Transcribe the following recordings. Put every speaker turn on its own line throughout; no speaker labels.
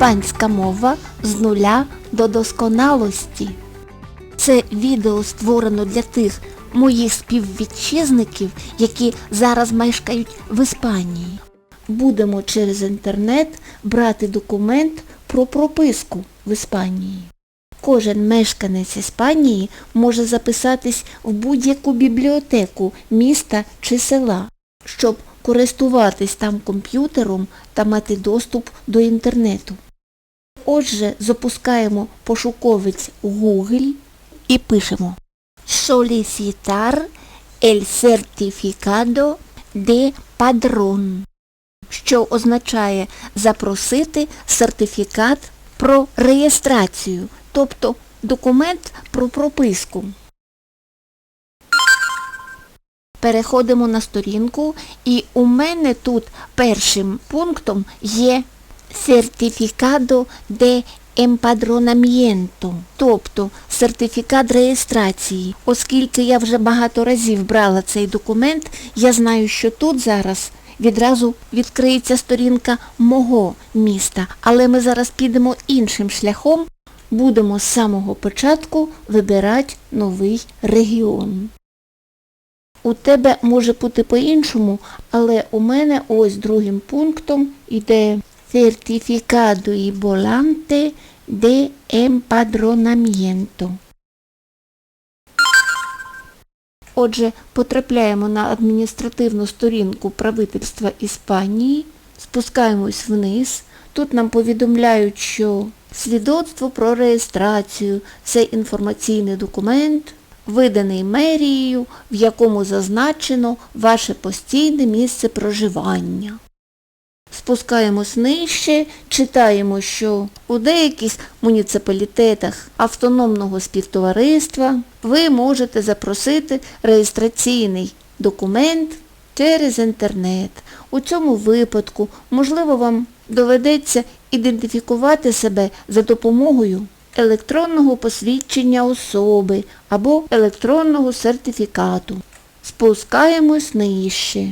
Іспанська мова з нуля до досконалості. Це відео створено для тих моїх співвітчизників, які зараз мешкають в Іспанії. Будемо через інтернет брати документ про прописку в Іспанії. Кожен мешканець Іспанії може записатись в будь-яку бібліотеку міста чи села, щоб користуватись там комп'ютером та мати доступ до інтернету. Отже, запускаємо пошуковець Google і пишемо Solicitar el certificado de padrón, що означає запросити сертифікат про реєстрацію, тобто документ про прописку. Переходимо на сторінку і у мене тут першим пунктом є сертифікадо де емпадронамієнто, тобто сертифікат реєстрації. Оскільки я вже багато разів брала цей документ, я знаю, що тут зараз відразу відкриється сторінка мого міста, але ми зараз підемо іншим шляхом, будемо з самого початку вибирати новий регіон. У тебе може бути по-іншому, але у мене ось другим пунктом іде Certificado y volante de empadronamiento. Отже, потрапляємо на адміністративну сторінку правительства Іспанії, спускаємось вниз. Тут нам повідомляють, що свідоцтво про реєстрацію – це інформаційний документ, виданий мерією, в якому зазначено ваше постійне місце проживання. Спускаємось нижче, читаємо, що у деяких муніципалітетах автономного співтовариства ви можете запросити реєстраційний документ через інтернет. У цьому випадку, можливо, вам доведеться ідентифікувати себе за допомогою електронного посвідчення особи або електронного сертифікату. Спускаємось нижче.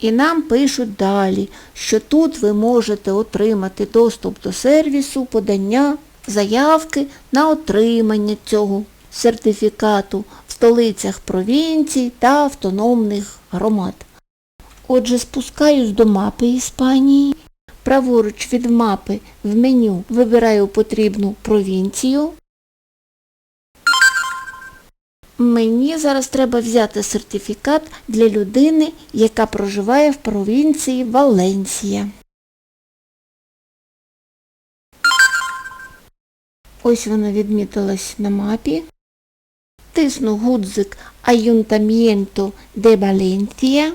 І нам пишуть далі, що тут ви можете отримати доступ до сервісу подання заявки на отримання цього сертифікату в столицях провінцій та автономних громад. Отже, спускаюсь до мапи Іспанії. Праворуч від мапи в меню вибираю потрібну провінцію. Мені зараз треба взяти сертифікат для людини, яка проживає в провінції Валенсія. Ось вона відмітилась на мапі. Тисну гудзик Ayuntamiento de Valencia,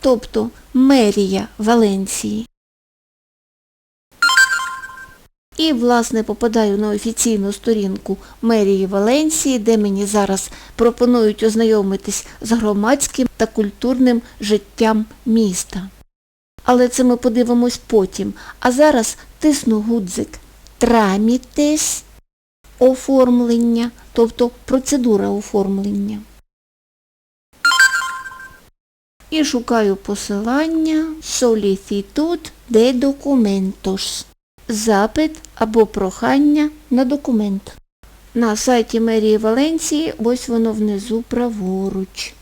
тобто мерія Валенсії. І, власне, попадаю на офіційну сторінку мерії Валенсії, де мені зараз пропонують ознайомитись з громадським та культурним життям міста. Але це ми подивимось потім. А зараз тисну гудзик Трамітес оформлення, тобто процедура оформлення. І шукаю посилання Solicitud de documentos запит або прохання на документ. На сайті мерії Валенції ось воно внизу праворуч.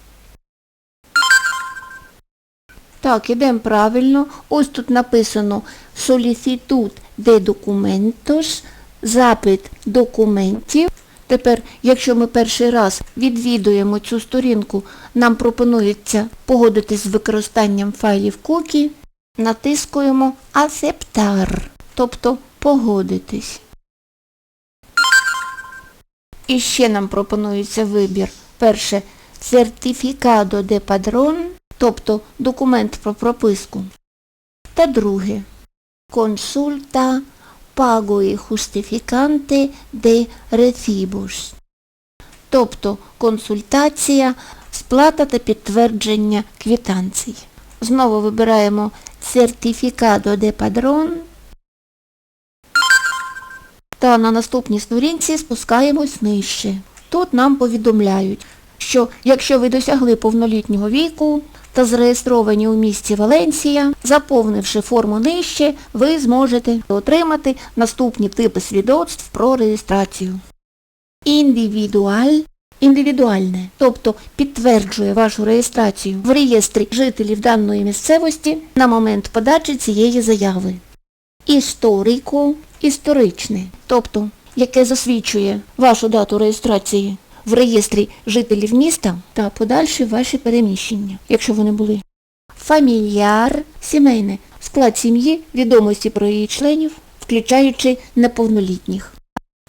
Так, ідемо правильно. Ось тут написано Solicitud de documentos, запит документів. Тепер, якщо ми перший раз відвідуємо цю сторінку, нам пропонується погодитись з використанням файлів кукі, натискуємо Acceptar тобто погодитись. І ще нам пропонується вибір. Перше сертифікадо де падрон, тобто документ про прописку. Та друге консульта і justificante de recibos, тобто консультація, сплата та підтвердження квитанцій. Знову вибираємо сертифікадо де падрон та на наступній сторінці спускаємось нижче. Тут нам повідомляють що якщо ви досягли повнолітнього віку та зареєстровані у місті Валенсія, заповнивши форму нижче, ви зможете отримати наступні типи свідоцтв про реєстрацію. Індивідуаль індивідуальне, тобто підтверджує вашу реєстрацію в реєстрі жителів даної місцевості на момент подачі цієї заяви. Історико історичне, тобто яке засвідчує вашу дату реєстрації в реєстрі жителів міста та подальші ваші переміщення, якщо вони були. Фамільяр сімейне склад сім'ї, відомості про її членів, включаючи неповнолітніх.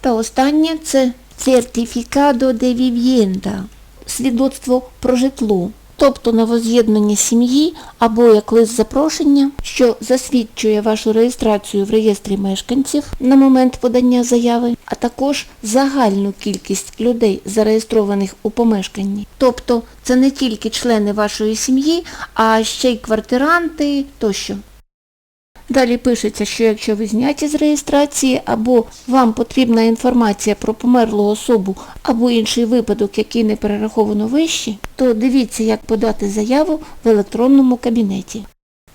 Та останнє це сертифікадо де вів'єнда, свідоцтво про житло, тобто на воз'єднання сім'ї або як лист запрошення, що засвідчує вашу реєстрацію в реєстрі мешканців на момент подання заяви, а також загальну кількість людей, зареєстрованих у помешканні. Тобто це не тільки члени вашої сім'ї, а ще й квартиранти тощо. Далі пишеться, що якщо ви зняті з реєстрації або вам потрібна інформація про померлу особу або інший випадок, який не перераховано вище, то дивіться, як подати заяву в електронному кабінеті.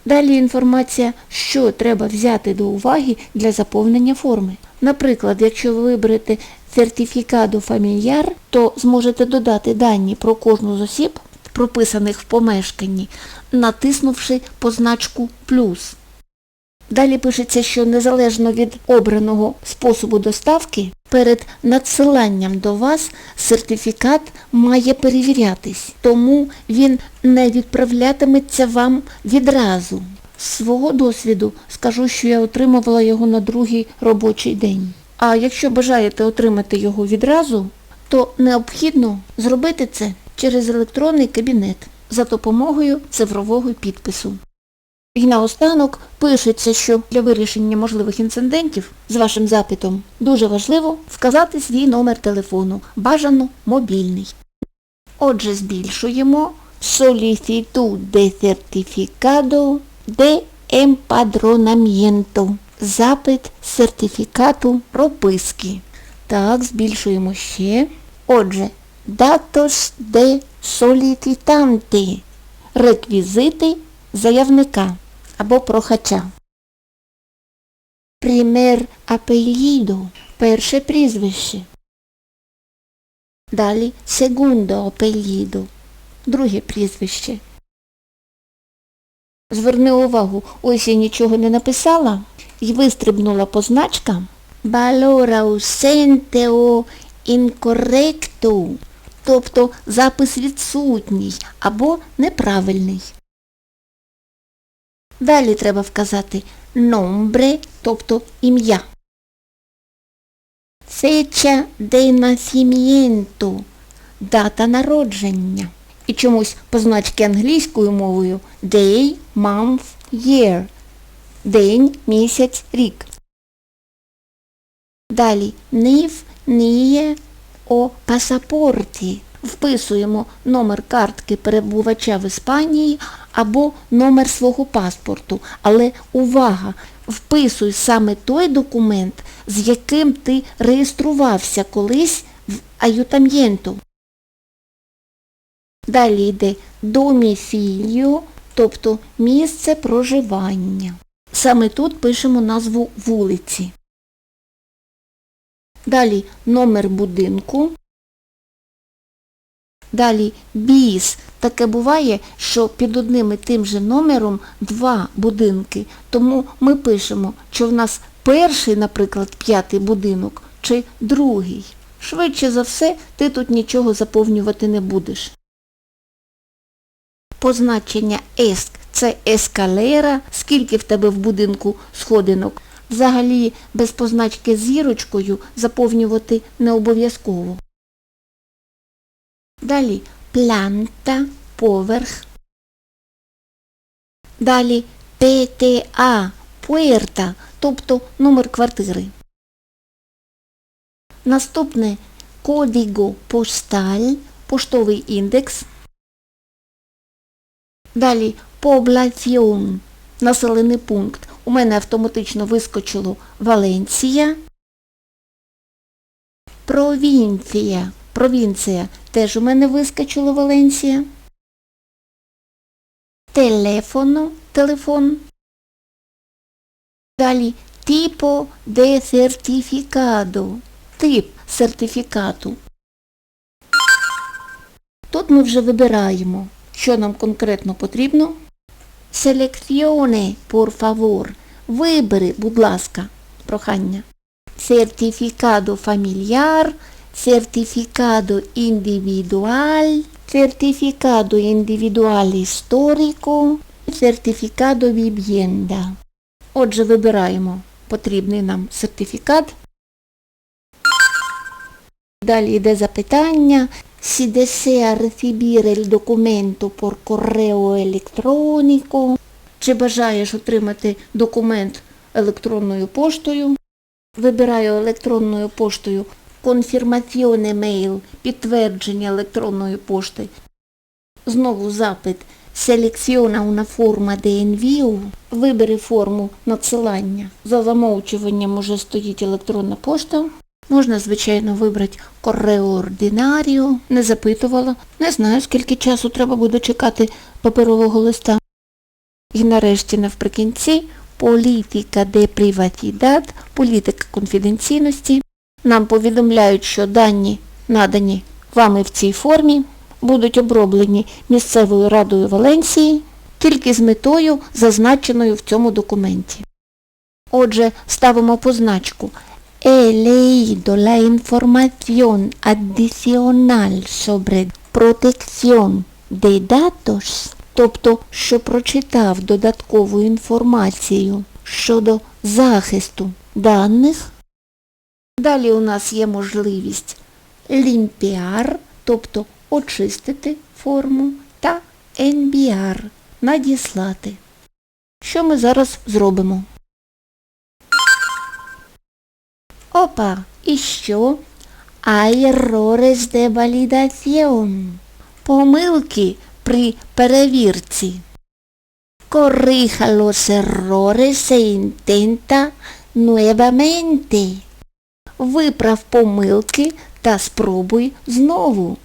Далі інформація, що треба взяти до уваги для заповнення форми. Наприклад, якщо ви виберете сертифікаду фамільяр, то зможете додати дані про кожну з осіб, прописаних в помешканні, натиснувши позначку плюс. Далі пишеться, що незалежно від обраного способу доставки, перед надсиланням до вас сертифікат має перевірятись, тому він не відправлятиметься вам відразу. З свого досвіду скажу, що я отримувала його на другий робочий день. А якщо бажаєте отримати його відразу, то необхідно зробити це через електронний кабінет за допомогою цифрового підпису. І наостанок пишеться, що для вирішення можливих інцидентів з вашим запитом дуже важливо вказати свій номер телефону, бажано мобільний. Отже, збільшуємо solicitud de certificado de empadronamiento. Запит сертифікату прописки. Так, збільшуємо ще. Отже, datos de solicitante. Реквізити заявника або прохача. Пример апелідо перше прізвище. Далі segundo апелідо друге прізвище. Зверни увагу, ось я нічого не написала і вистрибнула позначка Valora ausente o incorrecto, тобто запис відсутній або неправильний. Далі треба вказати nombre, тобто ім'я. Fecha de nacimiento, дата народження. І чомусь позначки англійською мовою day, month, year. День, місяць, рік. Далі нив, ніє, о пасапорті. Вписуємо номер картки перебувача в Іспанії або номер свого паспорту. Але увага! Вписуй саме той документ, з яким ти реєструвався колись в аютам'єнту. Далі йде доміфіліо, тобто місце проживання. Саме тут пишемо назву вулиці. Далі номер будинку. Далі біс. Таке буває, що під одним і тим же номером два будинки. Тому ми пишемо, що в нас перший, наприклад, п'ятий будинок, чи другий. Швидше за все, ти тут нічого заповнювати не будеш. Позначення еск це ескалера, скільки в тебе в будинку сходинок. Взагалі без позначки зірочкою заповнювати не обов'язково. Далі планта, поверх. Далі ПТА, пуерта, тобто номер квартири. Наступне кодіго посталь, поштовий індекс. Далі Población, населений пункт. У мене автоматично вискочило Валенсія. Провінція, Провінція теж у мене вискочило Валенсія. Телефоно, телефон. Далі типо де сертифікадо. Тип сертифікату. Тут ми вже вибираємо, що нам конкретно потрібно. Селекціоне, por favor. Вибери, будь ласка, прохання. Сертифікадо фамільяр, сертифікадо індивідуаль, сертифікадо індивідуаль історико, сертифікадо віб'єнда. Отже, вибираємо потрібний нам сертифікат. Далі йде запитання. Si desea recibire il documento por correo electronico. Чи бажаєш отримати документ електронною поштою? Вибираю електронною поштою конфірмаціоне мейл, підтвердження електронної пошти. Знову запит Селекціона una forma de. Вибери форму надсилання. За замовчуванням уже стоїть електронна пошта. Можна, звичайно, вибрати Ordinario. Не запитувала. Не знаю, скільки часу треба буде чекати паперового листа. І нарешті навприкінці політика де приватідад, політика конфіденційності. Нам повідомляють, що дані, надані вами в цій формі, будуть оброблені місцевою радою Валенсії тільки з метою, зазначеною в цьому документі. Отже, ставимо позначку He leído la información adicional sobre protección de тобто, що прочитав додаткову інформацію щодо захисту даних. Далі у нас є можливість limpiar, тобто очистити форму, та enviar, надіслати. Що ми зараз зробимо? Опа, і що? Errores de validación. Помилки при перевірці. Corrija los errores e intenta. Виправ помилки та спробуй знову.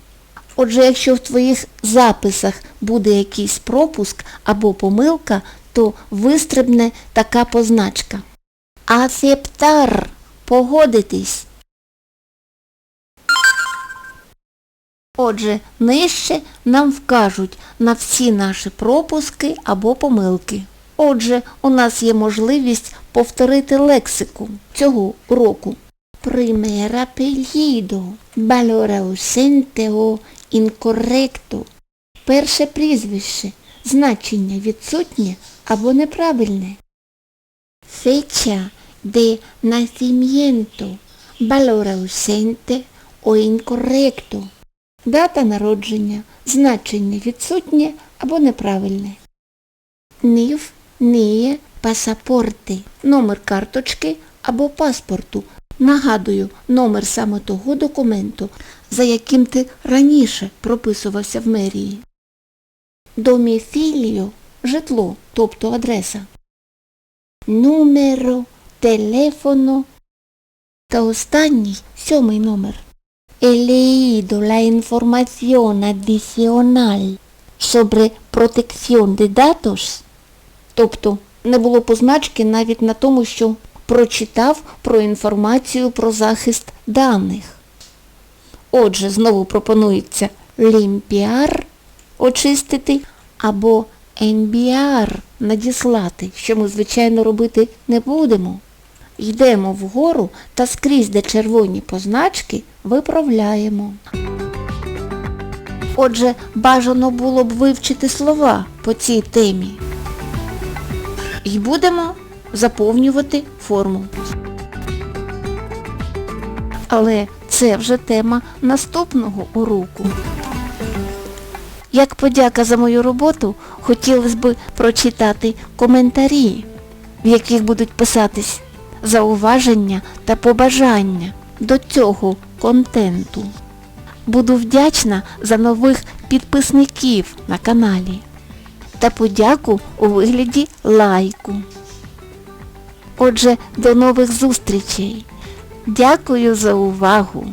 Отже, якщо в твоїх записах буде якийсь пропуск або помилка, то вистрибне така позначка. Aceptar – погодитись. Отже, нижче нам вкажуть на всі наші пропуски або помилки. Отже, у нас є можливість повторити лексику цього уроку. Primer apellido, valore ausente o incorrecto. Перше прізвище, значення відсутнє або неправильне. Fecha de nacimiento, valore ausente o incorrecto. Дата народження, значення відсутнє або неправильне. НІФ, НІЄ, пасапорти, номер карточки або паспорту. Нагадую, номер саме того документу, за яким ти раніше прописувався в мерії. Доміфіліо – житло, тобто адреса. Нумеро, телефоно та останній сьомий номер. He leído la información adicional sobre protección de. Тобто не було позначки навіть на тому, що прочитав про інформацію про захист даних. Отже, знову пропонується limpiar – очистити або enviar – надіслати, що ми, звичайно, робити не будемо. Йдемо вгору та скрізь, де червоні позначки, виправляємо. Отже, бажано було б вивчити слова по цій темі. І будемо заповнювати форму. Але це вже тема наступного уроку. Як подяка за мою роботу, хотілося б прочитати коментарі, в яких будуть писатись зауваження та побажання до цього контенту. Буду вдячна за нових підписників на каналі та подяку у вигляді лайку. Отже, до нових зустрічей. Дякую за увагу!